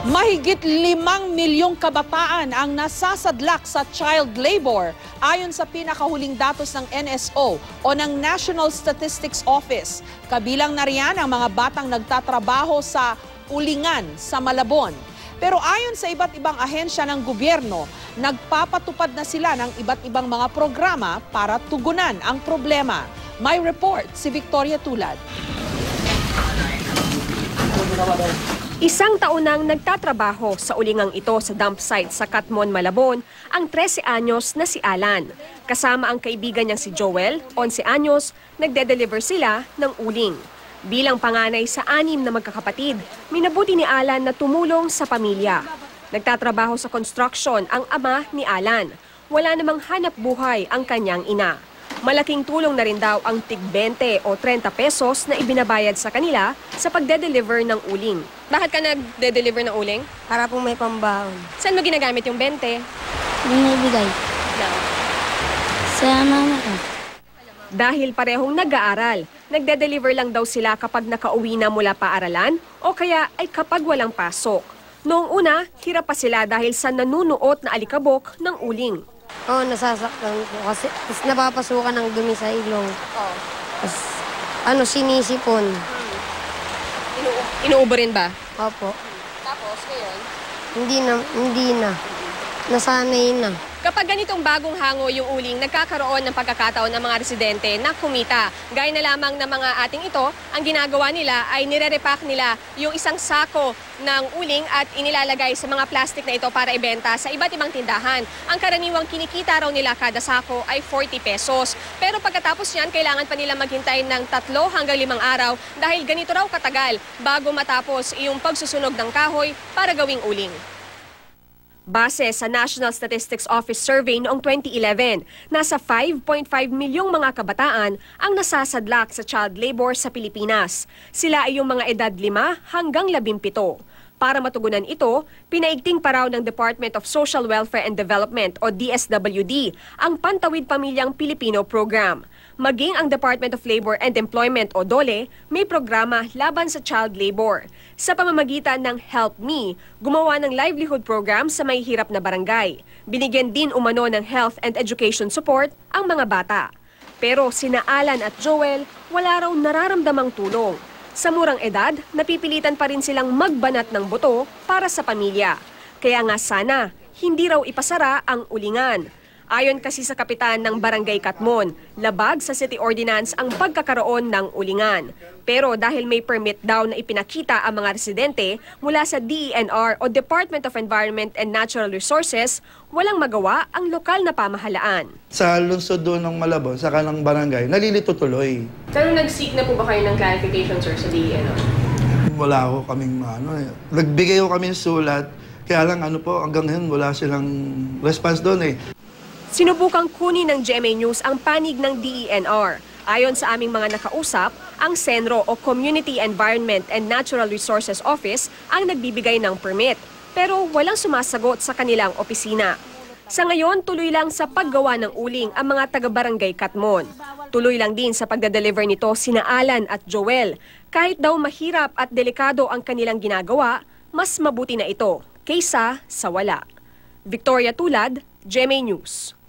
Mahigit limang milyong kabataan ang nasasadlak sa child labor ayon sa pinakahuling datos ng NSO o ng National Statistics Office. Kabilang na riyan ang mga batang nagtatrabaho sa ulingan sa Malabon. Pero ayon sa iba't ibang ahensya ng gobyerno, nagpapatupad na sila ng iba't ibang mga programa para tugunan ang problema. May report si Victoria Tulad. Isang taon nang nagtatrabaho sa ulingang ito sa dump site sa Katmon, Malabon, ang 13 anyos na si Alan. Kasama ang kaibigan niyang si Joel, 11 anyos, nagde-deliver sila ng uling. Bilang panganay sa anim na magkakapatid, minabuti ni Alan na tumulong sa pamilya. Nagtatrabaho sa construction ang ama ni Alan. Wala namang hanap buhay ang kanyang ina. Malaking tulong na rin daw ang tig 20 o 30 pesos na ibinabayad sa kanila sa pagde-deliver ng uling. Bakit ka nagde-deliver ng uling? Para po may pambaon. Saan mo ginagamit yung 20? Binibigay sa mama ko. Dahil parehong nag-aaral, nagde-deliver lang daw sila kapag nakauwi na mula paaralan o kaya ay kapag walang pasok. Noong una, hirap pa sila dahil sa nanunuot na alikabok ng uling. Oo, oh, nasasaktan po kasi tapos napapasukan ng dumi sa ilong. Oh. Tapos, ano, sinisipon. Inu- inuubo rin ba? Opo. Tapos ngayon? Hindi na, hindi na. Nasanay na. Kapag ganitong bagong hango yung uling, nagkakaroon ng pagkakataon ng mga residente na kumita. Gaya na lamang ng mga ating ito, ang ginagawa nila ay nire-repack nila yung isang sako ng uling at inilalagay sa mga plastic na ito para ibenta sa iba't ibang tindahan. Ang karaniwang kinikita raw nila kada sako ay 40 pesos. Pero pagkatapos niyan, kailangan pa nila maghintay ng tatlo hanggang limang araw dahil ganito raw katagal bago matapos yung pagsusunog ng kahoy para gawing uling. Base sa National Statistics Office survey noong 2011, nasa 5.5 milyong mga kabataan ang nasasadlak sa child labor sa Pilipinas. Sila ay yung mga edad 5 hanggang 17. Para matugunan ito, pinaigting pa ng Department of Social Welfare and Development o DSWD ang Pantawid Pamilyang Pilipino Program. Maging ang Department of Labor and Employment o DOLE may programa laban sa child labor. Sa pamamagitan ng Help Me, gumawa ng livelihood program sa may hirap na barangay. Binigyan din umano ng health and education support ang mga bata. Pero sina Alan at Joel wala raw nararamdamang tulong. Sa murang edad, napipilitan pa rin silang magbanat ng buto para sa pamilya. Kaya nga sana, hindi raw ipasara ang ulingan. Ayon kasi sa kapitan ng Barangay Katmon, labag sa city ordinance ang pagkakaroon ng ulingan. Pero dahil may permit daw na ipinakita ang mga residente mula sa DENR o Department of Environment and Natural Resources, walang magawa ang lokal na pamahalaan. Sa lungsod doon ng Malabon, sa kanang barangay, nalilito tuloy. Pero nag-seek na po ba kayo ng clarification, sir, sa DENR? Wala ko kaming ano eh. Nagbigay ko kami sulat, kaya lang ano po, hanggang ngayon wala silang response doon eh. Sinubukang kunin ng GMA News ang panig ng DENR. Ayon sa aming mga nakausap, ang SENRO o Community Environment and Natural Resources Office ang nagbibigay ng permit. Pero walang sumasagot sa kanilang opisina. Sa ngayon, tuloy lang sa paggawa ng uling ang mga taga-barangay Katmon. Tuloy lang din sa pagdadeliver nito sina Alan at Joel. Kahit daw mahirap at delikado ang kanilang ginagawa, mas mabuti na ito kaysa sa wala. Victoria Tulad, GMA News.